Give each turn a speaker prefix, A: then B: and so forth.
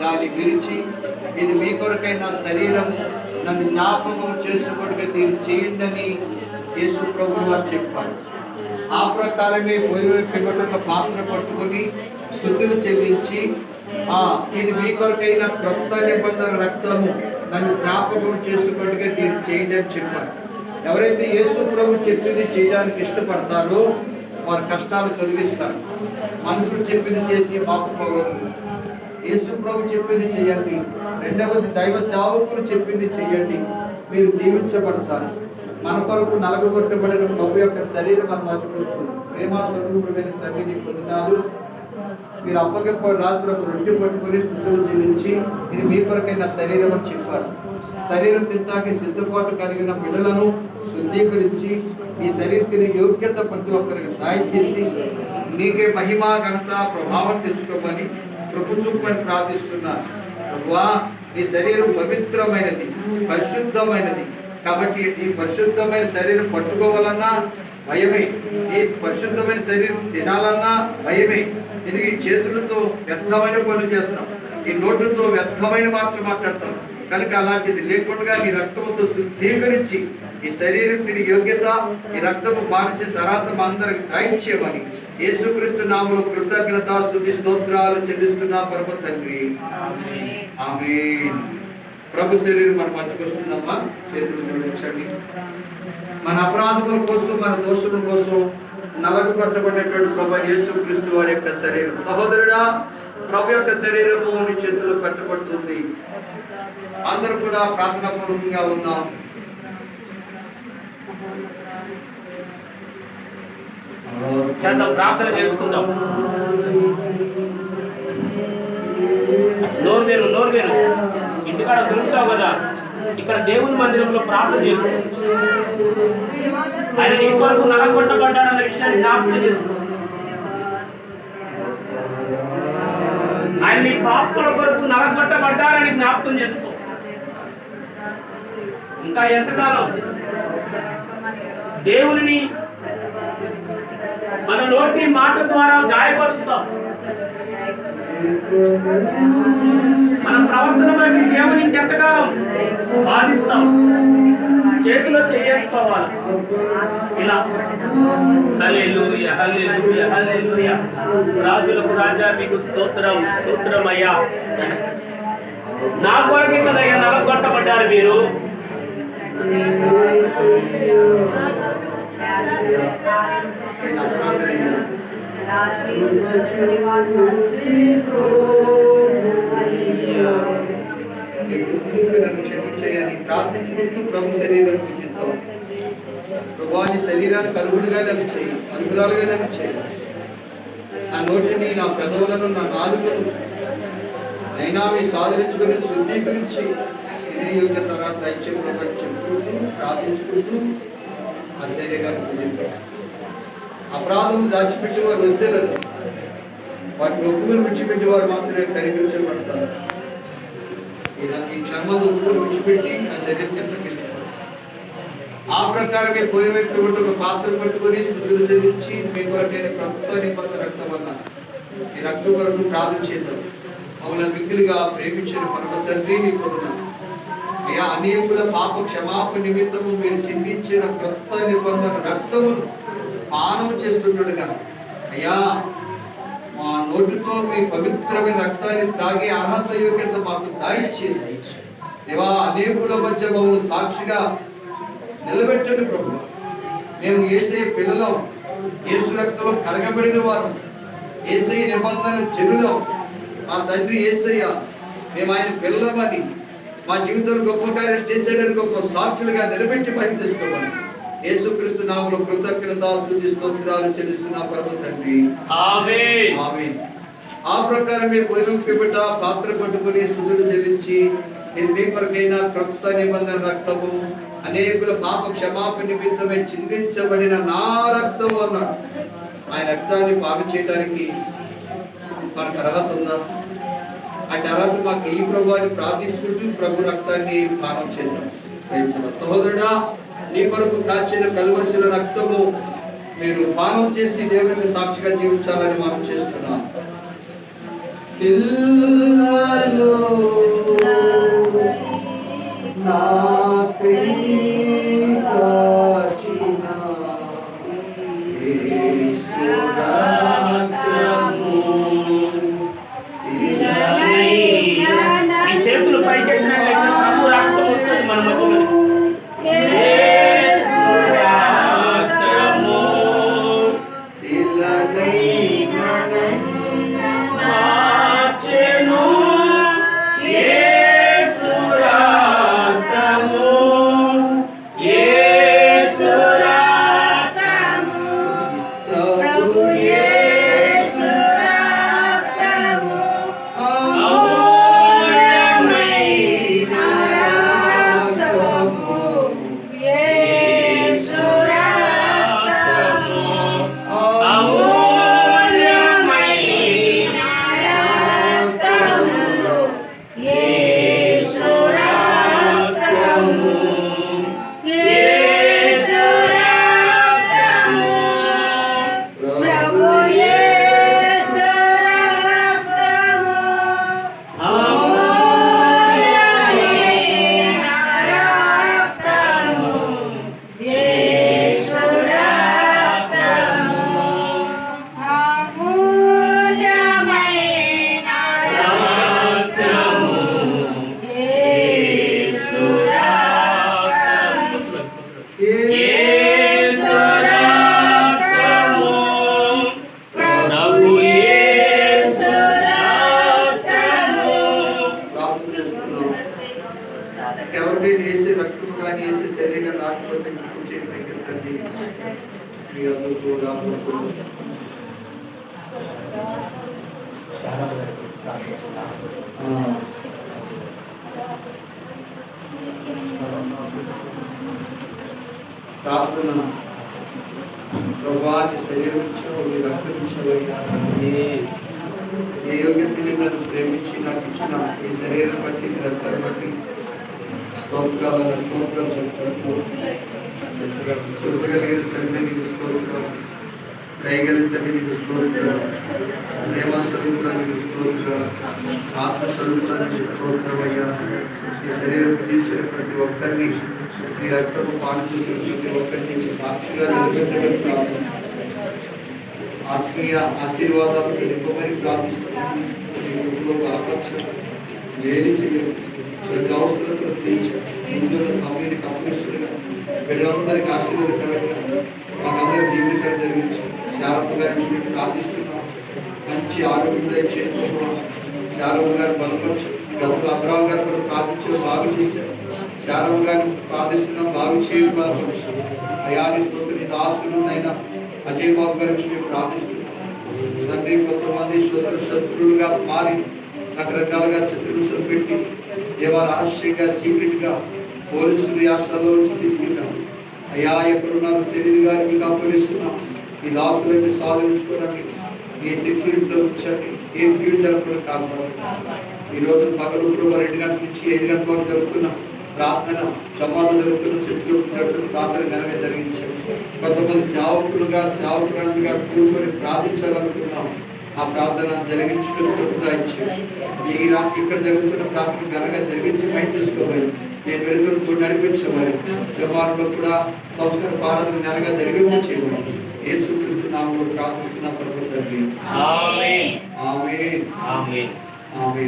A: దాన్ని గురించి ఇది మీ కొరకై నా శరీరం నన్ను జ్ఞాపకం చేసుకుంటే దీన్ని చేయండి యేసు ప్రభు వారు చెప్పారు. ఆ ప్రకారమే భోజనం పిమ్మట పాత్ర పట్టుకొని స్థుతులు చెల్లించి ఆ ఇది మీ కొరకైన క్రొత్త నిబంధన రక్తము నన్ను జ్ఞాపకం చేసుకుంటే దీన్ని చేయండి అని చెప్పారు. ఎవరైతే యేసు ప్రభు చెప్పింది చేయడానికి ఇష్టపడతారో వారి కష్టాలు తొలగిస్తారు. మనుషులు చెప్పింది చేసి మోసపోవద్దు. యేసు ప్రభు చెప్పింది చేయండి. రెండవది దైవ సేవకులు చెప్పింది చేయండి. మీరు దీవించబడతారు. మన కొరకు నలగొట్టబడిన ప్రభు యొక్క శరీరం మన అనిపిస్తుంది ప్రేమ స్వరూపుడైన తండ్రిని పొందినాలు మీరు అప్పగప్ప రాత్రి ఒక రొట్టె పట్టుకొని స్థుతులు దీవించి ఇది మీ కొరకైన శరీరం అని చెప్పారు. శరీరం తింటాక సిద్ధపాటు కలిగిన బిడలను శుద్ధీకరించి మీ శరీరానికి యోగ్యత ప్రతి ఒక్కరికి దయచేసి నీకే మహిమా ఘనత ప్రభావం తెచ్చుకోమని కృప చూపని ప్రార్థిస్తున్నాను ప్రభువా నీ శరీరం పవిత్రమైనది పరిశుద్ధమైనది. కాబట్టి ఈ పరిశుద్ధమైన శరీరం పట్టుకోవాలన్నా భయమే. ఈ పరిశుద్ధమైన శరీరం తినాలన్నా భయమే. ఇది చేతులతో వ్యర్థమైన పనులు చేస్తాం. ఈ నోటుతో వ్యర్థమైన మాటలు మాట్లాడతాం. కనుక అలాంటిది లేకుండా నీ రక్తముతో శుద్ధీకరించి ఈ శరీరం తిని యోగ్యత ఈ రక్తము పార్చే సరాతం అందరికి దయచేయమని యేసుక్రీస్తు నామములో కృతజ్ఞత స్తుతి స్తోత్రాలు చెల్లిస్తున్నా పరమ తండ్రి. ఆమేన్. ప్రభు శరీరం మన మధ్యకు వస్తుందమ్మా. చేతులు జోడించండి మన అపరాధముల కోసం మన దోషముల కోసం నలకు పట్టబడినటువంటి ప్రభు యేసుక్రీస్తు వారి యొక్క శరీరం. సహోదరుడా ప్రభు యొక్క శరీరము నీ చేతులు పెట్టబడుతుంది. అందరూ కూడా ప్రార్థనా పూర్వకంగా ఉన్నాం
B: చేద్దాం ప్రార్థన చేసుకుందాం. నోరు తెరు నోరు తెరు ఇంటికాడ దొరుకుతావు కదా. ఇక్కడ దేవుని మందిరంలో ప్రార్థన చేసుకో ఆయన నీ కొరకు నలగొట్టబడ్డాడన్న విషయాన్ని జ్ఞాపకం చేసు ఆయన నీ పాపల కొరకు నలగొట్టబడ్డారని జ్ఞాపకం చేసుకో ఇంకా ఎంతకాలం? దేవుని మన నోటి మాట ద్వారా గాయపరుస్తాం. మన ప్రవర్తన బట్టి దేవుని ఎంతకాలం బాధిస్తాం. చేతిలో చేసుకోవాలి ఇలా. హల్లెలూయ హల్లెలూయ హల్లెలూయ. రాజులకు రాజా మీకు స్తోత్రం స్తోత్రమయ్యా. నా కొరకే కదయ్యా నలగొట్టబడ్డారు మీరు.
A: క్షమించని ప్రార్థించుకుంటూ ప్రభు శరీరం పూజిద్దాం ప్రభాని శరీరాన్ని కరుగుడుగా నన్ను చేయి అంగురాలుగా నన్ను చేయి నా నోటిని నా ప్రజలను నా నాలుకను అయినా మీ సాధరించుకొని శుద్ధీకరించి ఇదే యోగ్యత దైత్యం చెప్పుకుంటూ ప్రార్థించుకుంటూ ఆ శరీరాన్ని అపరాధం దాచిపెట్టి వారు వద్దెలరు వాటిని ఒప్పుకొని విడిచిపెట్టి వారు మాత్రమే కనిపించబడతారు. ఈ చర్మను ఒప్పుకొని విడిచిపెట్టి ఆ శరీరం తగ్గించుకోవాలి ఆ ప్రకారమే పోయి వ్యక్తి ఒక పాత్ర పట్టుకొని స్థుతులు చెల్లించి మీ కొరకైన ప్రభుత్వ నిబంధన రక్తం వల్ల ఈ రక్తం కొరకు ప్రార్థన చేద్దాం మమ్మల్ని మిక్కిలిగా ప్రేమించిన పరమ తండ్రి నీ పొందుతాం అయ్యా అనేకుల పాప క్షమాపణ నిమిత్తము మీరు చిందించిన క్రొత్త నిబంధన రక్తమును పానం చేస్తుండగా అయ్యా మా నోటితో మీ పవిత్రమైన రక్తాన్ని త్రాగి అర్హత యోగ్యత మాకు దయచేసి దేవా అనేకుల మధ్య మమ్మల్ని సాక్షిగా నిలబెట్టండి ప్రభు. మేము ఏసే పిల్లలం ఏసు రక్తంలో కలగబడిన వారు ఏసై నిబంధన జనులం మా తండ్రి ఏసయ్య మేము ఆయన పిల్లలమని మా జీవితంలో గొప్ప కార్యాలు చేసేయడానికి గొప్ప సాక్షులుగా నిలబెట్టి మహిమ తెచ్చుకోవాలి యేసుక్రీస్తు నామలో కృతజ్ఞత స్తుతి స్తోత్రాలు చెల్లిస్తున్న పరమ తండ్రి. ఆ ప్రకారమే భోజనం పిబట పాత్ర పట్టుకొని స్థుతులు చెల్లించి ఇది మీ కొరకైన క్రొత్త నిబంధన రక్తము అనేకుల పాప క్షమాపణ నిమిత్తమై చిందించబడిన నా రక్తము అన్నాడు. ఆయన రక్తాన్ని పాలు చేయడానికి మనకు అర్హత ఉందా? ఆ అలాగే మాకు ఏ ప్రభు అని ప్రార్థిస్తుంటూ ప్రభు రక్తాన్ని పానం చేద్దాం సహోదరుడా నీ కొరకు కాచిన కలువలసిన రక్తము మీరు పానం చేసి దేవునికి సాక్షిగా జీవించాలని మనం చేస్తున్నాం. సిల్వలో నా ఇంకెవరికైనా వేసే రక్తము కానీ వేసే శరీరం రాకపోతే మీకు చేయడానికి తండ్రి మీ అందుకు రాబోతు ప్రార్థన ప్రభాని శరీరం ఇచ్చావు మీ రక్తం ఇచ్చావయ్యా ఏ యోగ్యతని నన్ను ప్రేమించి నాకు ఇచ్చిన ఈ శరీరం బట్టి మీ రక్తాన్ని బట్టి స్తోత్రాలను స్తోత్రం చెప్పుకుంటూ శుద్ధగలిగిన తండ్రి నీకు స్తోత్రం. దయగలిగిన తండ్రి నీకు స్తోత్రం. నీకు స్తోత్రం. నీకు స్తోత్రం అయ్యా. ఈ శరీరం విధించిన ప్రతి ఒక్కరిని నీ రక్తము పాలు చేసిన ప్రతి ఒక్కరిని నీ సాక్షిగా నిలబెట్టమని ఆత్మీయ ఆశీర్వాదాలు తెలుపమని ప్రార్థిస్తున్నాను. నీ కుటుంబ ఆకర్షణ వేడి చేయడం ప్రతి అవసరం తీర్చి ముందున్న సమయానికి అప్రస్తులుగా బిడ్డలందరికీ ఆశీర్వాదకరంగా మాకందరూ దీవునికర జరిగించు. శారమ్మ గారి ప్రార్థిస్తున్నాం. మంచి ఆరోగ్యం దయచేస్తున్నాం శారమ్మ గారు బలపరచు గతంలో అబ్రాహం గారు కూడా ప్రార్థించడం బాగు చేశారు. శారమ్మ గారిని ప్రార్థిస్తున్నాం బాగు చేయడం బలపరిచి అయాని నీ దాసులు అయినా అజయ్ బాబు గారి విషయం ప్రార్థిస్తున్నాం. తండ్రి కొంతమంది శత్రు శత్రువులుగా మారి రకరకాలుగా చిత్రహింసలు పెట్టి దేవ రహస్యంగా సీక్రెట్గా పోలీసు యాసలో నుంచి తీసుకెళ్ళాం. అయ్యా ఎక్కడున్నారు తెలియదు గారు మీకు అప్పగిస్తున్నాం మీ దాసులన్నీ సాధించుకోవడానికి మీ సెక్యూరిటీలో ఉంచండి. ఏ కీడు జరగకుండా కాపాడు ఈరోజు పగలు ఇప్పుడు రెండు గంటల నుంచి ఐదు గంటల వరకు జరుగుతున్న ప్రార్థన సమాధం జరుగుతున్న చెట్లు జరుగుతున్న ప్రార్థన ఘనంగా జరిగించండి కొంతమంది సేవకులుగా సేవకులుగా కూడుకొని ప్రార్థించాలనుకున్నాం. ఆ ప్రార్థన జరిగించుకుని ప్రతిదాయించండి ఈ ఇక్కడ జరుగుతున్న ప్రార్థన ఘనంగా జరిగించి పై తీసుకోవాలి నేను వెలుగులతో నడిపించమని జవాన్లో కూడా సంస్కార పారాధన ఘనంగా జరిగించి చేయాలి ఏ సూచిస్తున్నాము ప్రార్థిస్తున్న పర్వతండి
B: ఆమేన్.
A: ఆమె
B: ఆమేన్.
A: ఆమె